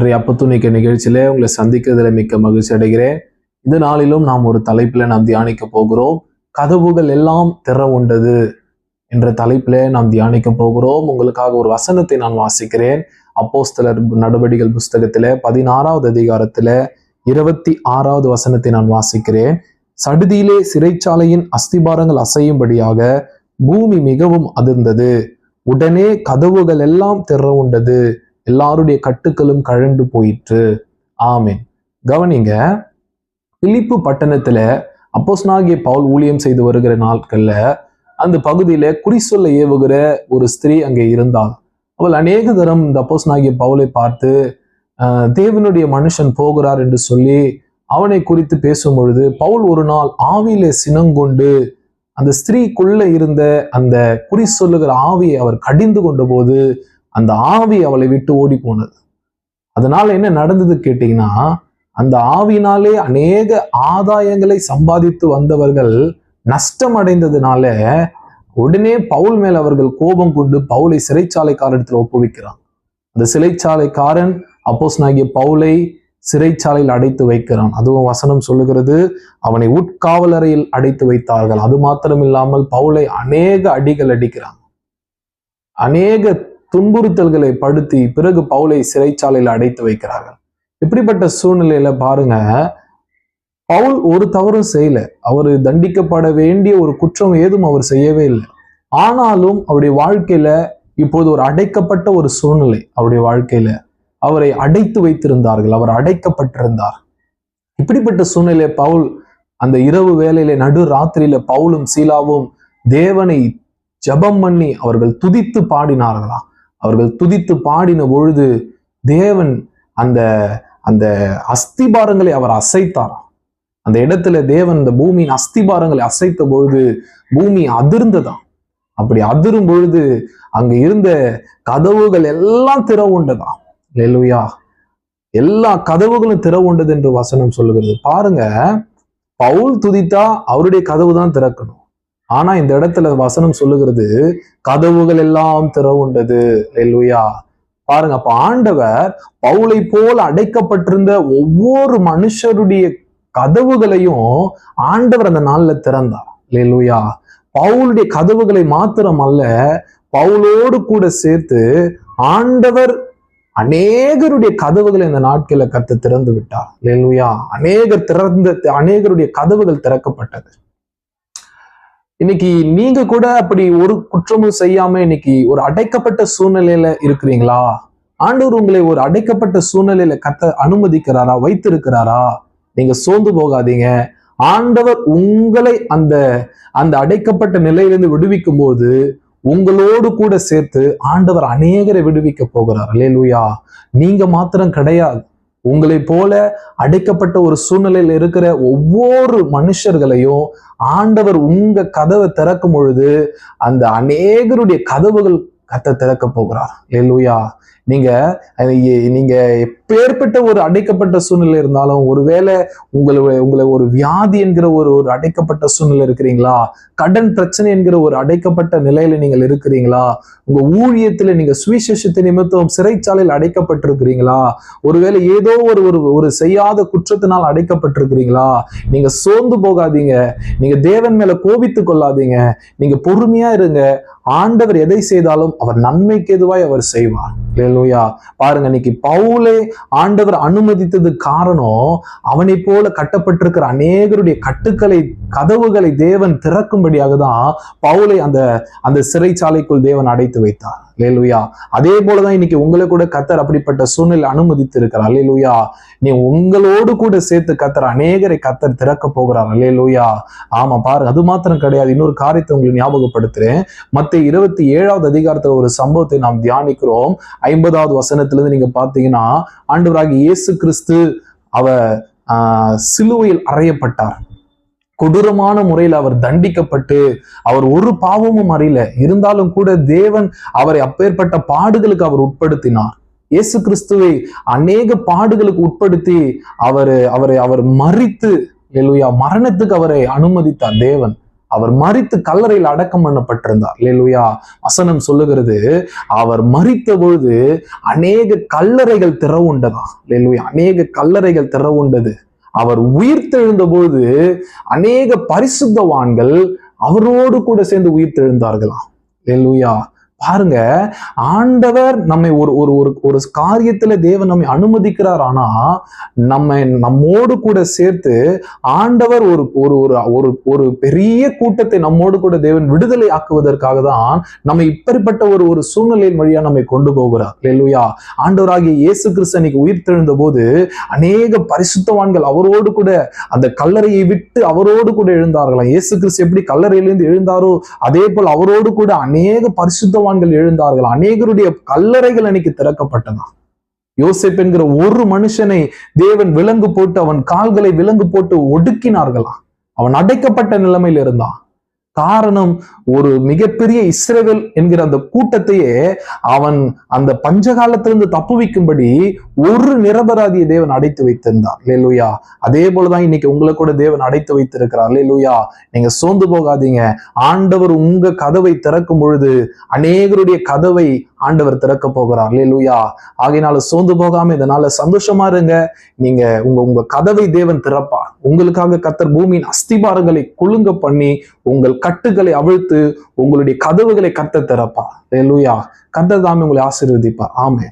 இன்றைய அப்பத்துணிக்க நிகழ்ச்சியில உங்களை சந்திக்கிறதுல மிக்க மகிழ்ச்சி அடைகிறேன். இந்த நாளிலும் நாம் ஒரு தலைப்புல நாம் தியானிக்க போகிறோம். கதவுகள் எல்லாம் திற உண்டது என்ற தலைப்பில நாம் தியானிக்க போகிறோம். உங்களுக்காக ஒரு வசனத்தை நான் வாசிக்கிறேன். அப்போஸ்தலர் நடவடிகள் புஸ்தகத்தில பதினாறாவது அதிகாரத்துல இருபத்தி ஆறாவது வசனத்தை நான் வாசிக்கிறேன். சடுதியிலே சிறைச்சாலையின் அஸ்திபாரங்கள் அசையும்படியாக பூமி மிகவும் அதிர்ந்தது. உடனே கதவுகள் எல்லாம் திற உண்டது. எல்லாருடைய கட்டுக்களும் கழண்டு போயிற்று. ஆமேன். கவனிங்க பிலிப்பு பட்டணத்துல அப்போஸ்னாகிய பவுல் ஊழியம் செய்து வருகிற நாட்கள்ல அந்த பகுதியில குறி சொல்ல ஏவுகிற ஒரு ஸ்திரீ அங்கே இருந்தாள். அவள் அநேக தரம் இந்த அப்போஸ்னாகிய பவுலை பார்த்து தேவனுடைய மனுஷன் போகிறார் என்று சொல்லி அவனை குறித்து பேசும் பொழுது பவுல் ஒரு நாள் ஆவியில சினங்கொண்டு அந்த ஸ்திரீக்குள்ள இருந்த அந்த குறி சொல்லுகிற ஆவியை அவர் கடிந்து கொண்ட போது அந்த ஆவி அவளை விட்டு ஓடி போனது அதனால என்ன நடந்தது கேட்டீங்கன்னா அந்த ஆவினாலே அநேக ஆதாயங்களை சம்பாதித்து வந்தவர்கள் நஷ்டம் அடைந்ததுனால உடனே பவுல் மேல் அவர்கள் கோபம் கொண்டு பவுலை சிறைச்சாலைக்காரத்தில் ஒப்புவிக்கிறான். அந்த சிறைச்சாலைக்காரன் அப்போஸ் நாகிய பவுலை சிறைச்சாலையில் அடைத்து வைக்கிறான். அதுவும் வசனம் சொல்லுகிறது அவனை உட்காவலறையில் அடைத்து வைத்தார்கள். அது மாத்திரம் இல்லாமல் பவுலை அநேக அடிகள் அடிக்கிறான். அநேக துன்புறுத்தல்களை படுத்தி பிறகு பவுலை சிறைச்சாலையில் அடைத்து வைக்கிறார்கள். இப்படிப்பட்ட சூழ்நிலையில பாருங்க பவுல் ஒரு தவறும் செய்யல. அவர் தண்டிக்கப்பட வேண்டிய ஒரு குற்றம் ஏதும் அவர் செய்யவே இல்லை. ஆனாலும் அவருடைய வாழ்க்கையில இப்போது ஒரு அடைக்கப்பட்ட ஒரு சூழ்நிலை அவருடைய வாழ்க்கையில. அவரை அடைத்து வைத்திருந்தார்கள் அவர் அடைக்கப்பட்டிருந்தார். இப்படிப்பட்ட சூழ்நிலை பவுல் அந்த இரவு வேளையில நடு ராத்திரியில பவுலும் சீலாவும் தேவனை ஜெபம் பண்ணி அவர்கள் துதித்து பாடினார்களாம். அவர்கள் துதித்து பாடின பொழுது தேவன் அந்த அந்த அஸ்திபாரங்களை அவர் அசைத்தாராம். அந்த இடத்துல தேவன் இந்த பூமியின் அஸ்திபாரங்களை அசைத்த பொழுது பூமி அதிர்ந்ததாம். அப்படி அதிரும் பொழுது அங்க இருந்த கதவுகள் எல்லாம் திறவுண்டதாம். லெலுயா எல்லா கதவுகளும் திறவுண்டது என்று வசனம் சொல்லுகிறது. பாருங்க பவுல் துதித்தா அவருடைய கதவு தான் திறக்கணும். ஆனா இந்த இடத்துல வசனம் சொல்லுகிறது கதவுகள் எல்லாம் திறவுண்டது. லெலுயா பாருங்க அப்ப ஆண்டவர் பவுளை போல அடைக்கப்பட்டிருந்த ஒவ்வொரு மனுஷருடைய கதவுகளையும் ஆண்டவர் அந்த நாள்ல திறந்தார். லெலுயா பவுளுடைய கதவுகளை மாத்திரம் அல்ல பவுலோடு கூட சேர்த்து ஆண்டவர் அநேகருடைய கதவுகளை இந்த நாட்களில் கத்து திறந்து விட்டார். லெலுயா அநேகர் திறந்த அநேகருடைய கதவுகள் திறக்கப்பட்டது. இன்னைக்கு நீங்க கூட அப்படி ஒரு குற்றமும் செய்யாம இன்னைக்கு ஒரு அடைக்கப்பட்ட சூழ்நிலையில இருக்கிறீங்களா? ஆண்டவர் உங்களை ஒரு அடைக்கப்பட்ட சூழ்நிலையில கத்த அனுமதிக்கிறாரா? வைத்திருக்கிறாரா? நீங்க சோர்ந்து போகாதீங்க. ஆண்டவர் உங்களை அந்த அந்த அடைக்கப்பட்ட நிலையிலிருந்து விடுவிக்கும் போது உங்களோடு கூட சேர்த்து ஆண்டவர் அநேகரை விடுவிக்க போகிறார். அல்லேலூயா நீங்க மாத்திரம் கிடையாது. உங்களை போல அடைக்கப்பட்ட ஒரு சூழ்நிலையில் இருக்கிற ஒவ்வொரு மனுஷர்களையும் ஆண்டவர் உங்க கதவை திறக்கும் பொழுது அந்த அநேகருடைய கதவுகள் கத்த திறக்க போகிறார். அல்லேலூயா நீங்க நீங்க எப்பேற்பட்ட ஒரு அடைக்கப்பட்ட சூழ்நிலை இருந்தாலும் ஒருவேளை உங்களை உங்களை ஒரு வியாதி என்கிற ஒரு ஒரு அடைக்கப்பட்ட சூழ்நிலை இருக்கிறீங்களா? கடன் பிரச்சனை என்கிற ஒரு அடைக்கப்பட்ட நிலையில நீங்கள் இருக்கிறீங்களா? உங்க ஊழியத்துல நீங்க சுவிசேஷத்தை நிமித்தம் சிறைச்சாலையில் அடைக்கப்பட்டிருக்கிறீங்களா? ஒருவேளை ஏதோ ஒரு ஒரு ஒரு செய்யாத குற்றத்தினால் அடைக்கப்பட்டிருக்கிறீங்களா? நீங்க சோர்ந்து போகாதீங்க. நீங்க தேவன் மேல கோபித்து கொள்ளாதீங்க. நீங்க பொறுமையா இருங்க. ஆண்டவர் எதை செய்தாலும் அவர் நன்மைக்கு எதுவாய் அவர் செய்வார். இல்லையா பாருங்க இன்னைக்கு பவுலே ஆண்டவர் அனுமதித்தது காரணம் அவனை போல கட்டப்பட்டிருக்கிற அநேகருடைய கட்டுக்களை கதவுகளை தேவன் திறக்கும்படியாக தான் பவுலை அந்த அந்த சிறைச்சாலைக்குள் தேவன் அடைத்து வைத்தார். லேலுயா அதே போலதான் இன்னைக்கு உங்களை கூட கத்தர் அப்படிப்பட்ட சூழ்நிலை அனுமதித்து இருக்கிறார் அல்லேலூயா நீ உங்களோடு கூட சேர்த்து கத்தர் அநேகரை கத்தர் திறக்க போகிறார். அல்லேலூயா ஆமா பாருங்க அது மாத்திரம் கிடையாது. இன்னொரு காரியத்தை உங்களுக்கு ஞாபகப்படுத்துறேன். மத்த இருபத்தி ஏழாவது அதிகாரத்துல ஒரு சம்பவத்தை நாம் தியானிக்கிறோம். ஐம்பதாவது வசனத்திலிருந்து நீங்க பாத்தீங்கன்னா ஆண்டவராக இயேசு கிறிஸ்து அவ ஆஹ், சிலுவையில் அறையப்பட்டார். கொடூரமான முறையில் அவர் தண்டிக்கப்பட்டு அவர் ஒரு பாவமும் அறியல. இருந்தாலும் கூட தேவன் அவரை அப்பேற்பட்ட பாடுகளுக்கு அவர் உட்படுத்தினார். இயேசு கிறிஸ்துவை அநேக பாடுகளுக்கு உட்படுத்தி அவர் அவரை அவர் மறித்து எலுயா மரணத்துக்கு அவரை அனுமதித்தார் தேவன். அவர் மறித்து கல்லறையில் அடக்கம் பண்ணப்பட்டிருந்தார். லேலுயா வசனம் சொல்லுகிறது அவர் மறித்த பொழுது அநேக கல்லறைகள் திறவுண்டதா லேலுயா அநேக கல்லறைகள் திறவுண்டது. அவர் உயிர்த்தெழுந்த பொழுது அநேக பரிசுத்தவான்கள் அவரோடு கூட சேர்ந்து உயிர்த்தெழுந்தார்களாம். லூயா பாருங்க ஆண்டவர் நம்மை ஒரு ஒரு ஒரு ஒரு காரியத்துல தேவன் நம்மை அனுமதிக்கிறார் ஆனா நம்ம நம்மோடு கூட சேர்த்து ஆண்டவர் ஒரு ஒரு ஒரு ஒரு பெரிய கூட்டத்தை நம்மோடு கூட தேவன் விடுதலை ஆக்குவதற்காக தான் நம்ம இப்படிப்பட்ட ஒரு ஒரு சூழ்நிலையின் வழியா நம்மை கொண்டு போகிறார். இல்லையா ஆண்டவராகிய இயேசு கிறிஸ்து உயிர் தெழுந்த போது அநேக பரிசுத்தவான்கள் அவரோடு கூட அந்த கல்லறையை விட்டு அவரோடு கூட எழுந்தார்களாம். இயேசு கிறிஸ்து எப்படி கல்லறையிலிருந்து எழுந்தாரோ அதே போல் அவரோடு கூட அநேக நீதிமான்கள் எழுந்தார்கள். அநேகருடைய கல்லறைகள் அன்னைக்கு திறக்கப்பட்டதா யோசிப் என்கிற ஒரு மனுஷனை தேவன் விலங்கு போட்டு அவன் கால்களை விலங்கு போட்டு ஒடுக்கினார்களாம். அவன் அடைக்கப்பட்ட நிலைமையில் இருந்தான் காரணம் ஒரு மிகப்பெரிய இஸ்ரேவேல் என்கிற அந்த கூட்டத்தையே அவன் அந்த பஞ்சகாலத்திலிருந்து தப்புவிக்கும்படி ஒரு நிரபராதியை தேவன் அடைத்து வைத்திருந்தார். லேலுயா அதே போலதான் இன்னைக்கு உங்களை கூட தேவன் அடைத்து வைத்திருக்கிறார். லேலுயா நீங்க சோர்ந்து போகாதீங்க. ஆண்டவர் உங்க கதவை திறக்கும் பொழுது அநேகருடைய கதவை ஆண்டவர் திறக்க போகிறார். லூயா ஆகையினால சோர்ந்து போகாம இதனால சந்தோஷமா இருங்க. நீங்க உங்க உங்க கதவை தேவன் திறப்பார். உங்களுக்காக கத்தர் பூமியின் அஸ்திபாரங்களை குலுங்க பண்ணி உங்கள் கட்டுகளை அவிழ்த்து உங்களுடைய கதவுகளை கத்த திறப்பார். லூயா கத்தர் தாமே உங்களை ஆசீர்வதிப்பார். ஆமே